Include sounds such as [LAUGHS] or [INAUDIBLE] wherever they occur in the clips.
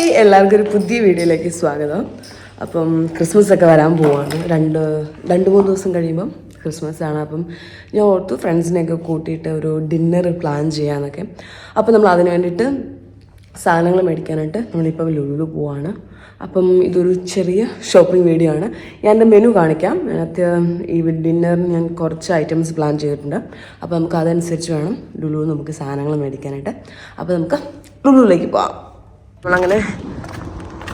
Hi എല്ലാവർക്കും ഒരു പുതിയ വീഡിയോയിലേക്ക് സ്വാഗതം. അപ്പം ക്രിസ്മസ് ഒക്കെ വരാൻ പോവാണ്. രണ്ട് രണ്ട് മൂന്ന് ദിവസം കഴിയുമ്പം ക്രിസ്മസ് ആണ് അപ്പം ഞാൻ ഓർത്തു ഫ്രണ്ട്സിനെയൊക്കെ കൂട്ടിയിട്ട് ഒരു ഡിന്നർ പ്ലാൻ ചെയ്യാന്നൊക്കെ. അപ്പം നമ്മൾ അതിന് വേണ്ടിയിട്ട് സാധനങ്ങൾ മേടിക്കാനായിട്ട് നമ്മളിപ്പോൾ ലുള്ളു പോവാണ്. അപ്പം ഇതൊരു ചെറിയ ഷോപ്പിംഗ് വീഡിയോ ആണ്. ഞാൻ എന്റെ മെനു കാണിക്കാം. അതിനകത്ത് ഈ ഡിന്നറിന് ഞാൻ കുറച്ച് ഐറ്റംസ് പ്ലാൻ ചെയ്തിട്ടുണ്ട്. അപ്പോൾ നമുക്ക് അതനുസരിച്ച് വേണം ലുലു നമുക്ക് സാധനങ്ങൾ മേടിക്കാനായിട്ട്. അപ്പോൾ നമുക്ക് ലുലുവിലേക്ക് പോവാം. നമ്മളങ്ങനെ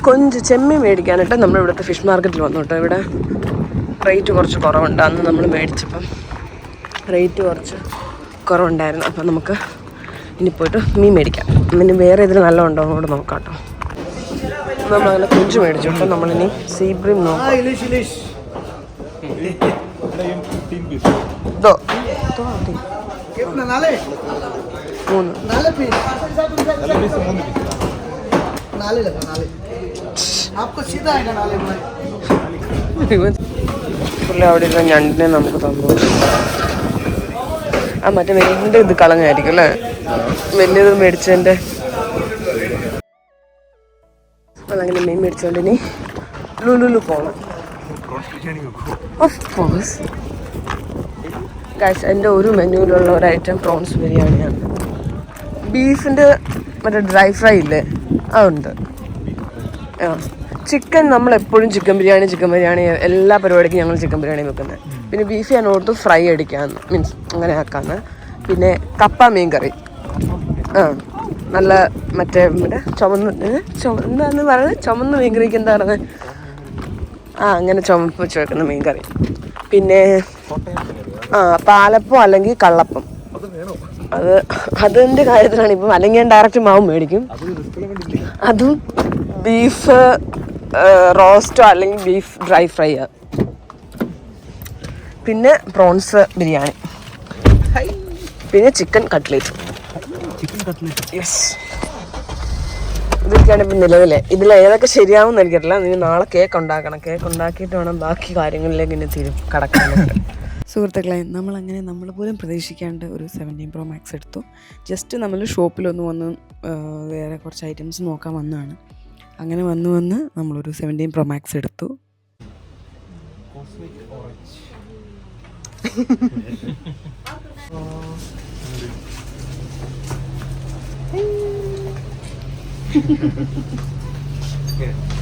കൊഞ്ച് ചെമ്മീൻ മേടിക്കാനായിട്ട് നമ്മൾ ഇവിടുത്തെ ഫിഷ് മാർക്കറ്റിൽ വന്നു കേട്ടോ ഇവിടെ റേറ്റ് കുറച്ച് കുറവുണ്ട്. അന്ന് നമ്മൾ മേടിച്ചപ്പം റേറ്റ് കുറച്ച് കുറവുണ്ടായിരുന്നു. അപ്പം നമുക്ക് ഇനി പോയിട്ട് മീൻ മേടിക്കാം. ഇനി വേറെ ഇതിൽ നല്ല ഉണ്ടോ കൂടെ നോക്കാം കേട്ടോ നമ്മളങ്ങനെ കൊഞ്ച് മേടിച്ചു. കേട്ടോ നമ്മളിനി സീബ്രീം നോക്കാം. മൂന്ന്. नाले पीस नाले लगा नाले आपको सीधा आएगा नाले में പുള്ളി അവിടെ ഇരുന്ന ഞണ്ടിനെ നമുക്ക് തന്നു ആ മറ്റേ വലിയ ഇത് കളഞ്ഞായിരിക്കും അല്ലേ വലിയത് മേടിച്ചതിൻ്റെ അതങ്ങനെ മീൻ മേടിച്ചോണ്ട് ഇനി ലുലുലു പോകണം ഓഫ് കോഴ്സ് ഗൈസ് എൻ്റെ ഒരു മെനുവിലുള്ള ഒരു ഐറ്റം പ്രോൺസ് ബിരിയാണിയാണ് ബീഫിൻ്റെ മറ്റേ ഡ്രൈ ഫ്രൈ ഇല്ലേ അതുണ്ട്. ആ. ചിക്കൻ നമ്മൾ എപ്പോഴും ചിക്കൻ ബിരിയാണി ചിക്കൻ ബിരിയാണി എല്ലാ പരിപാടിക്കും ഞങ്ങൾ ചിക്കൻ ബിരിയാണി വെക്കുന്നത് പിന്നെ ബീഫ് ഞാൻ ഓർത്ത് ഫ്രൈ അടിക്കാമെന്ന് മീൻസ് അങ്ങനെ ആക്കാമെന്ന് പിന്നെ കപ്പ മീൻ കറി ആ. നല്ല മറ്റേ മറ്റേ ചുമന്ന് ചുമന്നു പറയുന്നത് ചുമന്ന മീൻ കറിക്ക് എന്താ പറയുന്നത് ആ അങ്ങനെ ചുമപ്പ് വെച്ച് വെക്കുന്ന മീൻ കറി പിന്നെ ആ പാലപ്പം അല്ലെങ്കിൽ കള്ളപ്പം. അത് അതിന്റെ കാര്യത്തിലാണ്. ഇപ്പം അല്ലെങ്കിൽ ഞാൻ ഡയറക്റ്റ് മാവ് മേടിക്കും. അതും ബീഫ് റോസ്റ്റോ അല്ലെങ്കിൽ ബീഫ് ഡ്രൈ ഫ്രൈ പിന്നെ പ്രോൺസ് ബിരിയാണി. പിന്നെ ചിക്കൻ കട്ട്ലേറ്റ് യെസ് ഇതൊക്കെയാണ് ഇപ്പം നിലവിലെ. ഇതിൽ ഏതൊക്കെ ശരിയാവും എനിക്കറിയില്ല. നീ നാളെ കേക്ക് ഉണ്ടാക്കണം. കേക്ക് ഉണ്ടാക്കിയിട്ട് വേണം ബാക്കി കാര്യങ്ങളിലേക്ക് ഇനി തിരി കടക്കാനായിട്ട് സുഹൃത്തുക്കളെ നമ്മളങ്ങനെ നമ്മൾ പോലും പ്രതീക്ഷിക്കാണ്ട് ഒരു സെവന്റീൻ പ്രോ മാക്സ് എടുത്തു. ജസ്റ്റ് നമ്മൾ ഷോപ്പിലൊന്ന് വന്ന് വേറെ കുറച്ച് ഐറ്റംസ് നോക്കാൻ വന്നതാണ്. അങ്ങനെ വന്ന് വന്ന് നമ്മളൊരു സെവന്റീൻ പ്രോ മാക്സ് എടുത്തു. ആരും [LAUGHS]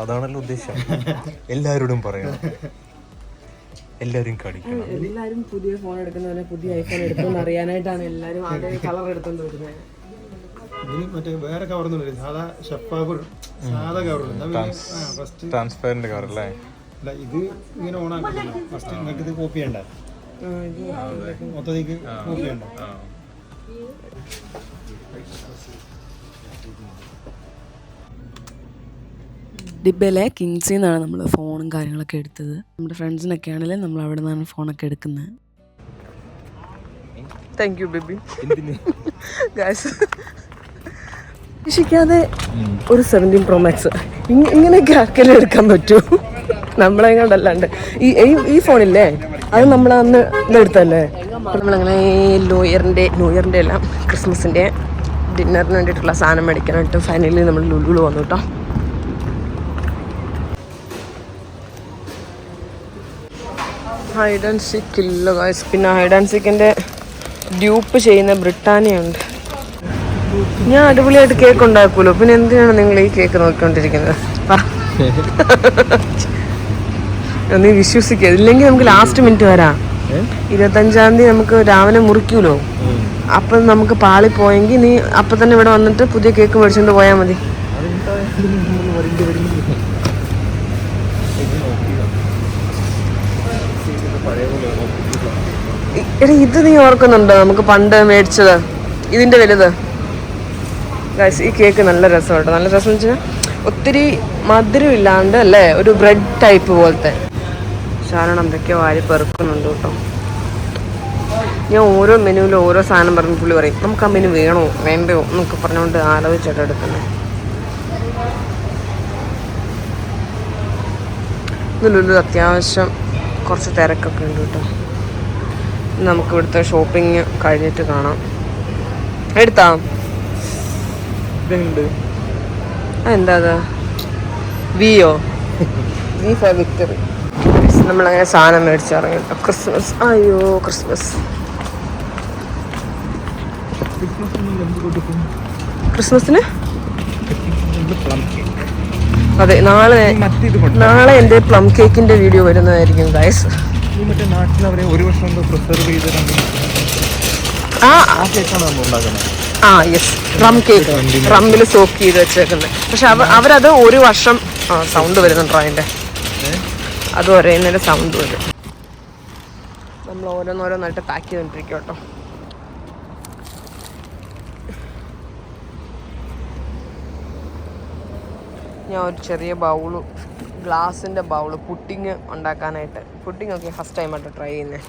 അതാണല്ലോ ഉദ്ദേശം. എല്ലാവരോടും പറയണം. എല്ലാരും കടിക്കണം എല്ലാരും പുതിയ ഫോൺ എടുക്കുന്നവരെ പുതിയ ഐഫോൺ എടുക്കുന്ന അറിയാനായിട്ടാണ് എല്ലാരും ആദ്യം കളർ എടുത്തോണ്ട് വരുന്നത് ഇതിന് മറ്റേ വേറെ സാധാ സാധാ കവറുണ്ട് ഫസ്റ്റ് ട്രാൻസ്പെറന്റ് കവർ അല്ലേ? അല്ല ഇത് ഇങ്ങനെ ഓണാക്കി ഫസ്റ്റ് നിങ്ങൾക്ക് ഇത് കോപ്പി ചെയ്യണ്ട. മൊത്തത്തേക്ക് നോക്കിയുണ്ടോ ഡിബയിലെ കിങ്സിൽ നിന്നാണ് നമ്മൾ ഫോണും കാര്യങ്ങളൊക്കെ എടുത്തത്. നമ്മുടെ ഫ്രണ്ട്സിനൊക്കെ ആണെങ്കിലും നമ്മൾ അവിടെ നിന്നാണ് ഫോണൊക്കെ എടുക്കുന്നത്. താങ്ക് യു ബേബി പ്രതീക്ഷിക്കാതെ ഒരു സെവന്റീൻ പ്രോ മാക്സ് ഇങ്ങനെയൊക്കെ ആക്കലെടുക്കാൻ എടുക്കാൻ പറ്റൂ? നമ്മളെ കണ്ടല്ലാണ്ട് ഈ ഈ- ഈ ഫോണില്ലേ അത് നമ്മൾ അന്ന് ഇതെടുത്തല്ലേ നമ്മളങ്ങനെ ന്യൂ ഇയറിന്റെ ന്യൂ ഇയറിന്റെ എല്ലാം ക്രിസ്മസിന്റെ ഡിന്നറിന് വേണ്ടിയിട്ടുള്ള സാധനം മേടിക്കാനായിട്ട് ഫൈനലി നമ്മൾ ലുലുലു വന്നു കേട്ടോ ഹൈഡ് ആൻഡ് സിക്ക് ഇല്ല ഗായ്സ് പിന്നെ ഹൈഡ് ആൻഡ് സിക്കിന്റെ ഡ്യൂപ്പ് ചെയ്യുന്ന ബ്രിട്ടാനിയ ഉണ്ട് ഞാൻ അടിപൊളിയായിട്ട് കേക്ക് ഉണ്ടാക്കുമല്ലോ പിന്നെ എന്തിനാണ് നിങ്ങൾ ഈ കേക്ക് നോക്കിക്കൊണ്ടിരിക്കുന്നത്. [LAUGHS] നീ വിശ്വസിക്കുക ഇല്ലെങ്കിൽ നമുക്ക് ലാസ്റ്റ് മിനിറ്റ് വരാം. ഇരുപത്തഞ്ചാം തീയതി നമുക്ക് രാവിലെ മുറിക്കൂലോ? അപ്പം നമുക്ക് പാളി പോയെങ്കിൽ നീ അപ്പം തന്നെ ഇവിടെ വന്നിട്ട് പുതിയ കേക്ക് മേടിച്ചുകൊണ്ട് പോയാൽ മതി. എടാ ഇത് നീ ഓർക്കുന്നുണ്ടോ? നമുക്ക് പണ്ട് മേടിച്ചത്. ഇതിന്റെ വലുത്. ഈ കേക്ക് നല്ല രസം കേട്ടോ നല്ല രസം വെച്ചാൽ ഒത്തിരി മധുരം ഇല്ലാണ്ട് അല്ലേ? ഒരു ബ്രെഡ് ടൈപ്പ് പോലത്തെ. ശാരണം എന്തൊക്കെയോ വാരി പെറുക്കുന്നുണ്ട് കേട്ടോ. ഞാൻ ഓരോ മെനുവിലും ഓരോ സാധനം പറഞ്ഞ് പുള്ളി പറയും നമുക്ക് ആ മെനു വേണോ? വേണ്ടയോ? എന്നൊക്കെ പറഞ്ഞുകൊണ്ട് ആലോചിച്ചിട്ട് എടുക്കുന്നത്. ഇതിലൊരു അത്യാവശ്യം കുറച്ച് തിരക്കൊക്കെ ഉണ്ട് കേട്ടോ. നമുക്ക് ഇവിടുത്തെ ഷോപ്പിംഗ് കഴിഞ്ഞിട്ട് കാണാം. എടുത്താ? ഇതുണ്ട് എന്താ വിയോ? വി ഫോർ വിക്ടറി നമ്മളങ്ങനെ സാധനം മേടിച്ചിറങ്ങി. കേട്ടോ ക്രിസ്മസ്. അയ്യോ ക്രിസ്മസ്. ക്രിസ്മസിന്? അതെ നാളെ നാളെ എന്റെ പ്ലം കേക്കിന്റെ വീഡിയോ വരുന്നതായിരിക്കും ഗൈസ് ആ. യെസ് റം കേക്ക് റമ്മിൽ സോക്ക് ചെയ്ത് വെച്ചേക്കുന്നത്. പക്ഷെ അവരത് ഒരു വർഷം സൗണ്ട് വരുന്നുണ്ടോ അതിന്റെ? അത് ഒരേന്നൊരു സൗണ്ട് വരും നമ്മൾ ഓരോന്നോരോന്നായിട്ട് പാക്ക് ചെയ്തോണ്ടിരിക്കും കേട്ടോ ഞാൻ ഒരു ചെറിയ ബൗൾ ഗ്ലാസിന്റെ ബൗൾ പുട്ടിങ് ഉണ്ടാക്കാനായിട്ട്. പുട്ടിങ് ഒക്കെ ഫസ്റ്റ് ടൈമായിട്ട് ട്രൈ ചെയ്യുന്നത്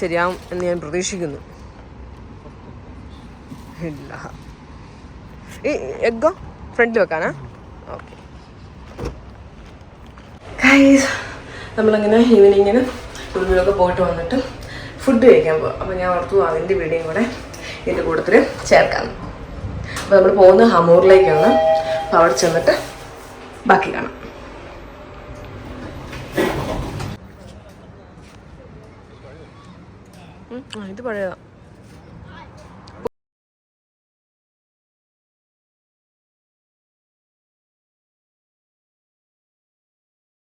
ശരിയാവും എന്ന് ഞാൻ പ്രതീക്ഷിക്കുന്നു. ഇല്ല. ഈ എഗ്ഗോ? ഫ്രണ്ടിൽ വെക്കാനാ? ഓക്കെ നമ്മളങ്ങനെ ഈവനിങ്ങിന് ഉള്ളിലൊക്കെ പോയിട്ട് വന്നിട്ട് ഫുഡ് കഴിക്കാൻ പോകും അപ്പോൾ ഞാൻ ഓർത്തു അതിന്റെ വീഡിയോയും കൂടെ ഇതിന്റെ കൂട്ടത്തിൽ ചേർക്കാം. അപ്പോൾ നമ്മൾ പോകുന്നത് ഹമൂറിലേക്കാണ്. അപ്പോൾ അവിടെ ചെന്നിട്ട് ബാക്കി കാണാം. ഇത് പഴയതാണ്